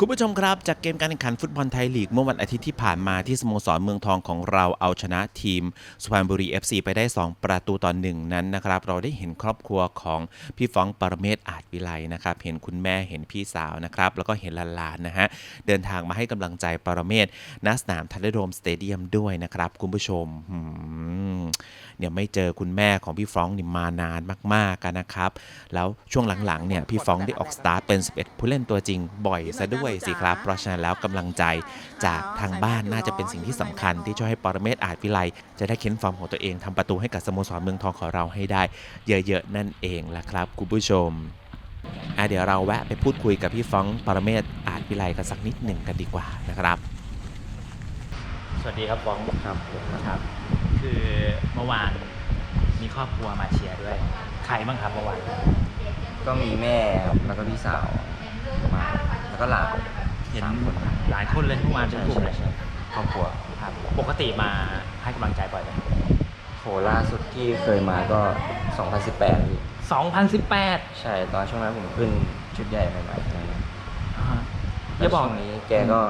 คุณผู้ชมครับจากเกมการแข่งขันฟุตบอลไทยลีกเมื่อวันอาทิตย์ที่ผ่านมาที่สโมสรเมืองทองของเราเอาชนะทีม สุพรรณบุรี FC ไปได้ 2 ประตูต่อหนึ่งนั้นนะครับ เราได้เห็นครอบครัวของพี่ฟ้องปรเมศอาจวิไลนะครับ เห็นคุณแม่เห็นพี่สาวนะครับ แล้วก็เห็นหลานๆนะฮะ เดินทางมาให้กำลังใจปรเมศณสนามทันเดโดมสเตเดียมด้วยนะครับ คุณผู้ชมเนี่ยไม่เจอคุณแม่ของพี่ฟรองนี่มานานมากๆกันนะครับแล้วช่วงหลังๆเนี่ยพี่ฟรองได้ออกสตาร์ทเป็น 11 ผู้เล่นตัวจริงบ่อยซะด้วยสิครับ เพราะฉะนั้นแล้วกำลังใจจากทางบ้านน่าจะเป็นสิ่งที่สำคัญ ที่ช่วยให้ปรเมศอาจวิไลจะได้เค้นฟอร์มของตัวเองทำประตูให้กับสโมสรเมืองทองของเราให้ได้ เยอะๆนั่นเองล่ะครับคุณผู้ชมอะเดี๋ยวเราแวะไปพูดคุยกับพี่ฟรองก์ปรเมศอาจวิไลกันสักนิดหนึ่งกันดีกว่านะครับ สวัสดีครับฟองครับครับ คือเมื่อวานมีครอบครัวมาเชียร์ด้วย ใครบ้างครับเมื่อวานก็มีแม่ครับแล้วก็พี่สาวมา แล้วก็หลานเห็นสามคนหลายคนเลยเมื่อวานเป็นใช่กลุ่มใช่เลยใช่ครอบครัวครับปกติมาให้กำลังใจบ่อยไหมโหล่าสุดที่เคยมาก็ 2018พี่2018ใช่ตอนช่วงนั้นผมขึ้นชุดใหญ่ใหม่ๆอะไรเงี้ยอ่าฮะอแล้วย่าบอกช่วงนี้แกก็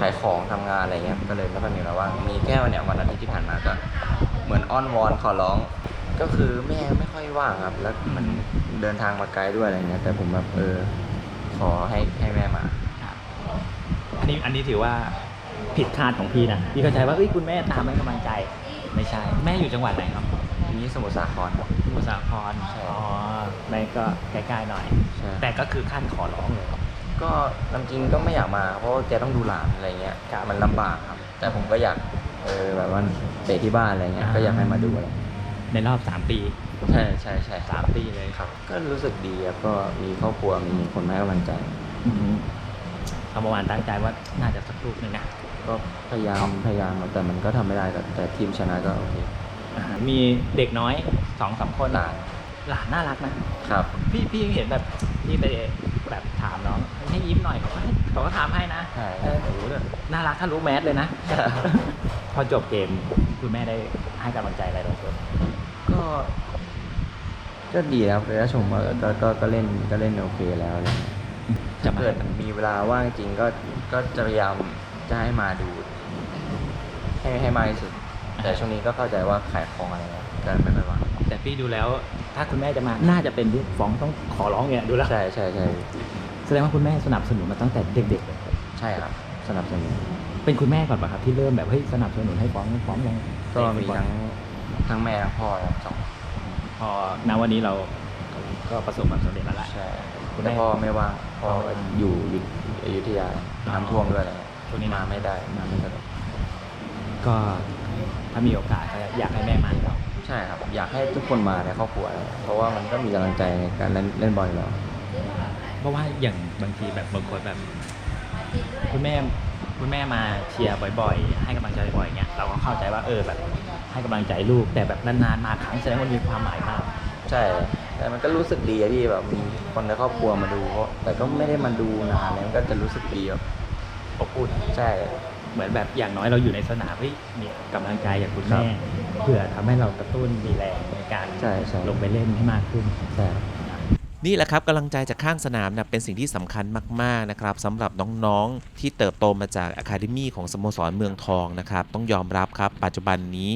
ขายของทำงานอะไรเงี้ยก็เลยไม่ค่อยมีเวลาว่างมีแค่วันเนี้ยวันอาทิตย์ที่ผ่านมาก็ เหมือนอ้อนวอนขอร้อง ก็คือแม่ไม่ค่อยว่างครับ แล้วเหมันเดินทางมาไกลด้วยอะไรเงี้ยแต่ผมแบบเออ ขอให้ให้แม่มาครับอันนี้อันนี้ถือว่าผิดคาดของพี่นะพี่เข้าใจว่าเอ้ยคุณแม่ตามให้กำลังใจ ไม่ใช่ แม่อยู่จังหวัดไหนครับทีนี้สมุทรสาครครับ สมุทรสาครใช่ อ๋อแม่ก็ใกล้ๆหน่อย ใช่แต่ก็คือขั้นขอร้องเลยก็ลำจริงก็ไม่อยากมา เพราะว่าแกต้องดูหลานอะไรเงี้ยครับมันลำบากครับ แต่ผมก็อยากเออแบบว่าเตะที่บ้านอะไรเงี้ยอ่า ก็อยากให้มาดูอะไร ในรอบ 3 ปีใช่ใช่ใช่สามปีเลยครับ ก็รู้สึกดีครับก็มีครอบครัวมีคนมาให้กำลังใจอือหือเอาเมื่อวานตั้งใจว่าน่าจะสักลูกหนึ่งนะก็พยายามพยายามครับแต่มันก็ทำไม่ได้แต่แต่ทีมชนะก็โอเคอ่ามีเด็กน้อยสองสามคนหลานหลานน่ารักนะ ครับ พี่พี่ยังเห็นแบบพี่ไปแบบถามน้องให้ยิ้มหน่อยเขาก็ให้เขาก็ทำให้นะใช่ เออโอ้โหแบบน่ารักถ้ารู้แมสเลยนะ พอจบเกมคุณแม่ได้ให้กำลังใจอะไรเราบ้างก็ ก็ดีแล้วเลยถ้าชมว่าก็ก็ก็เล่นก็เล่นโอเคแล้วอะไรเงี้ยจะถ้ามาเกิดมีเวลาว่างจริงก็ก็จะพยายามจะให้มาดู ให้ให้มากที่สุด แต่ช่วงนี้ก็เข้าใจว่าขายของอะไรเงี้ยก็ไม่ค่อยว่างแต่พี่ดูแล้ว ถ้าคุณแม่จะมาน่าจะเป็นที่ฟ้องต้องขอร้องเนี่ยดูแล้วใช่ใช่ใช่แสดงว่าคุณแม่สนับสนุนมาตั้งแต่เด็กๆเลยใช่ครับ สนับสนุนเป็นคุณแม่ก่อนป่ะครับที่เริ่มแบบเฮ้ยสนับสนุนให้ฟ้องฟ้องยังก็มีทั้งทั้งแม่ทั้งพ่อครับสอง พอณวันนี้เราก็ประสบความสำเร็จแล้วล่ะใช่คุณแม่ แต่พ่อไม่ว่างพ่ออยู่อยู่อยุธยาอ๋อน้ำท่วมด้วยอะไรเงี้ยช่วงนี้มาน้ำไม่ได้มาไม่สะดวกก็ถ้ามีโอกาสก็อยากให้แม่มาเนาะใช่ครับ อยากให้ทุกคนมาในครอบครัวเลยเพราะว่ามันก็มีกำลังใจในการเล่นเล่นบอลอยู่แล้ว เพราะว่าอย่างบางทีแบบบางคนแบบ คุณแม่คุณแม่มาเชียร์บ่อย ๆ ให้กำลังใจบ่อยๆเงี้ยเราก็เข้าใจว่าเออแบบ ให้กำลังใจลูกแต่แบบนานๆมาครั้งแสดงว่ามีความหมายมาก ใช่ แต่มันก็รู้สึกดีอะที่แบบมีคนในครอบครัวมาดูเพราะแต่ก็ไม่ได้มาดูนานเลยมันก็จะรู้สึกดีแบบอบอุ่นใช่เหมือนแบบอย่างน้อยเราอยู่ในสนามเฮ้ยมีกำลังใจจากคุณครัแม่บเพื่อทำให้เรากระตุ้นมีแรงในการใช่ใช่ลงไปเล่นให้มากขึ้นใช่ นี่แหละครับกำลังใจจากข้างสนามนะเป็นสิ่งที่สำคัญมากๆนะครับสำหรับน้องๆ ที่เติบโตมาจากอะคาเดมีของสโมสรเมืองทองนะครับต้องยอมรับครับ ปัจจุบันนี้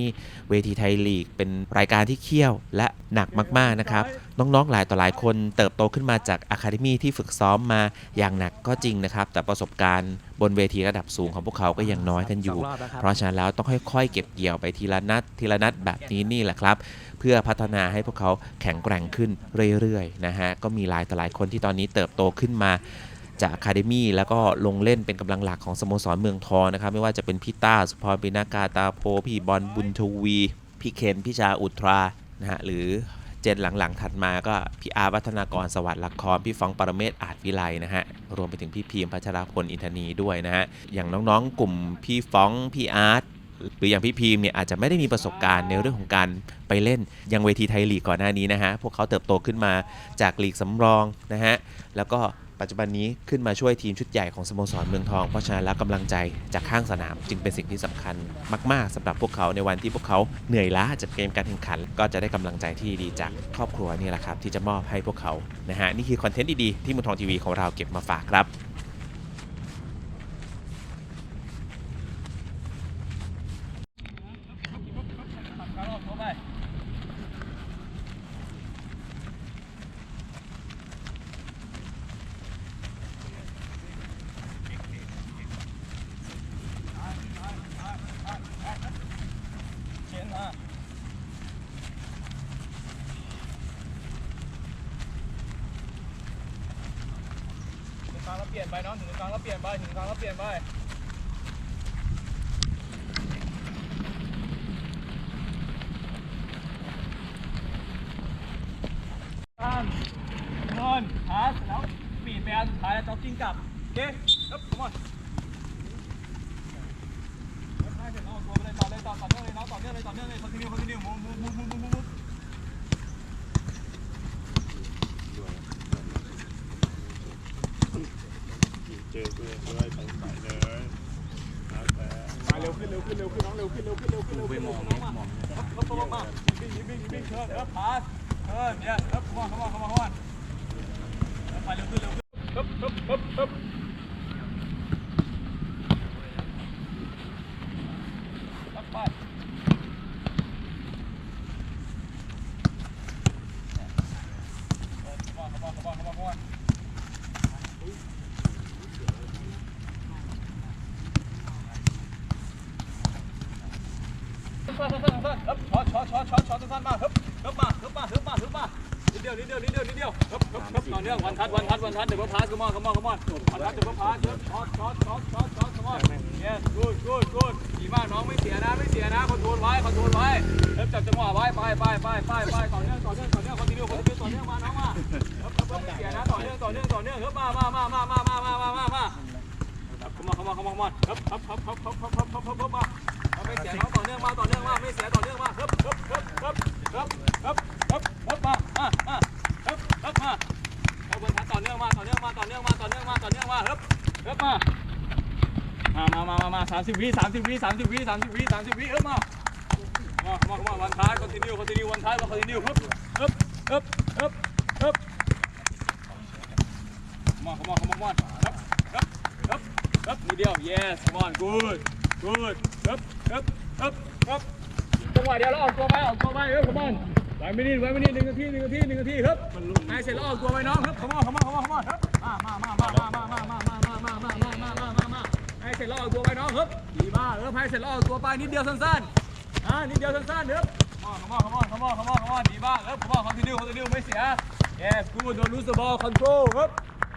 เวทีไทยลีกเป็นรายการที่เขี้ยวและหนักมากๆนะครับ น้องๆหลายต่อหลายคนเติบโตขึ้นมาจากอะคาเดมีที่ฝึกซ้อมมาอย่างหนักก็จริงนะครับ แต่ประสบการณ์บนเวทีระดับสูงของพวกเขาก็ยังน้อยกันอยู่สองรอบแล้วครับเพราะฉะนั้นแล้วต้องค่อยๆ เก็บเกี่ยวไปทีละนัดทีละนัดแบบนี้นี่แหละครับ เพื่อพัฒนาให้พวกเขาแข็งแกร่งขึ้นเรื่อยๆนะฮะก็มีหลายต่อหลายคนที่ตอนนี้เติบโตขึ้นมาจากอะคาเดมีแล้วก็ลงเล่นเป็นกำลังหลักของสโมสรเมืองทองนะครับ ไม่ว่าจะเป็นพี่ต้าสุพรปินากาตาโพพี่บอลบุญทวี พี่เคนพี่ชาอุตรานะฮะหรือ เจนหลังๆ ถัดมาก็พี่อาร์วัฒนากรสวัสดิ์ละครพี่ฟองปรเมศอาจวิไลนะฮะ รวมไปถึงพี่พีมพัชราพลอินทนีด้วยนะฮะ อย่างน้องๆ กลุ่มพี่ฟองพี่อาร์ตหรืออย่างพี่พีมเนี่ยอาจจะไม่ได้มีประสบการณ์ในเรื่องของการไปเล่นยังเวทีไทยลีกก่อนหน้านี้นะฮะ พวกเขาเติบโตขึ้นมาจากลีกสำรองนะฮะ แล้วก็ ปัจจุบันนี้ขึ้นมาช่วยทีมชุดใหญ่ของสโมสรเมืองทอง เพราะฉะนั้นแล้วกำลังใจจากข้างสนามจึงเป็นสิ่งที่สำคัญมาก ๆสำหรับพวกเขาในวันที่พวกเขาเหนื่อยล้าจากเกมการแข่งขัน ก็จะได้กำลังใจที่ดีจากครอบครัวนี่แหละครับที่จะมอบให้พวกเขานะฮะนี่คือคอนเทนต์ดี ๆ ที่เมืองทองทีวีของเราเก็บมาฝากครับ แล้ว เปลี่ยนไปน้องถึงตรงกลางแล้วเปลี่ยนไปถึงกลางแล้วเปลี่ยนไปตามนอนพาสแล้วปีดไปอันสุดท้ายแล้วจ็อกกิ้งกลับโอเคครับ come on ได้เสร็จแล้วเอาตัวไปเลยต่อเลยต่อเนื่องเลยต่อเนื่องเลยต่อเนื่องเลย continue continue move move move move move move เจอกูเลยสงสัยเลยแล้วแต่ มาเร็วขึ้นเร็วขึ้นเร็วขึ้นน้องเร็วขึ้นเร็วขึ้นเร็วขึ้นเร็วขึ้นเร็วขึ้นน้องมาครับครับครับมาวิ่งวิ่งวิ่งเชิญครับพาสเชิญเนี่ยครับ come on come on come on come on ไปเร็วขึ้นเร็วขึ้นครับครับครับครับครับไป Come on, come on, come on, come on, come on. สั้นๆสั้นๆสั้นๆครับ ช็อตช็อตช็อตช็อตช็อตสั้นๆมาครับครับมาครับมาครับมาครับมานิดเดียวนิดเดียวนิดเดียวนิดเดียวครับครับครับต่อเนื่องวันทัดวันทัดวันทัดเดี๋ยวพาสก็มอนก็มอนก็มอนวันทัดเดี๋ยวพาสครับช็อตช็อตช็อตช็อตช็อตก็มอน yes good good good ดีมากน้องไม่เสียนะไม่เสียนะคอนโทรลไว้คอนโทรลไว้เริ่มจับจังหวะไว้ไปไปไปไปไปต่อเนื่องต่อเนื่องต่อเนื่องคอนติเนียคอนติเนียต่อเนื่องมาน้องมาครับครับครับไม่เสียนะต่อเนื่องต่อเนื่องต่อเนื่องครับมามามามามามามามามาครับเข้ามาเข้ามาเข้ามาเข้ามาครับค ไม่เสียน้องต่อเนื่องมาต่อเนื่องมาไม่เสียต่อเนื่องมาครับครับครับครับครับครับครับครับมาอะอะครับครับมาเอาบนทัดต่อเนื่องมาต่อเนื่องมาต่อเนื่องมาต่อเนื่องมาต่อเนื่องมาครับครับมามามามามาสามสิบวิสามสิบวิสามสิบวิสามสิบวิสามสิบวิเออมามามามาวันท้ายคอนติเนียคอนติเนียวันท้ายมาคอนติเนียครับครับครับครับครับมาเข้ามาเข้ามาเข้ามาครับครับครับครับนิดเดียว yes come on good good ครับครับครับครับจังหวะเดียวแล้วออกตัวไปออกตัวไปเออ come on ไว้ไม่นิดไว้ไม่นิดหนึ่งนาทีหนึ่งนาทีหนึ่งนาทีครับให้เสร็จแล้วออกตัวไปน้องครับ come on come on come on come on ครับมามามามามามามามามามามามามามามามาให้เสร็จแล้วออกตัวไปน้องครับดีมากเออให้เสร็จแล้วออกตัวไปนิดเดียวสั้นๆอ่านิดเดียวสั้นๆครับ come on come on come on come on come on ดีมากครับ come on continue continue ไม่เสีย yes good don't lose the ball control ครับ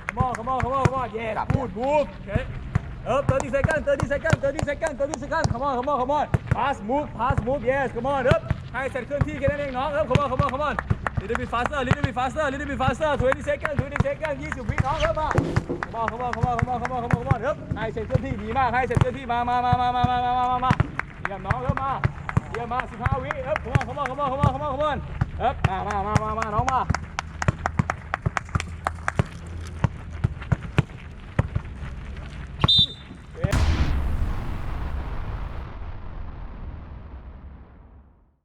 come on come on come on come on yes good move okay เออ30 seconds 30 seconds 30 seconds 30 seconds come on come on come on pass move pass move yes come on เออให้เสร็จเคลื่อนที่แค่นั้นเองน้องเออ come on come on come on little bit faster little bit faster little bit faster 20 seconds 20 seconds 20วิน้องเออมา come on come on come on come on come on come on come on เออให้เสร็จเคลื่อนที่ดีมาก ให้เสร็จเคลื่อนที่มามามามามามามามามาเยี่ยมน้องเออมา เยี่ยมมา 15 วิเออ come on come on come on come on come on come on เออมามามามามาน้องมา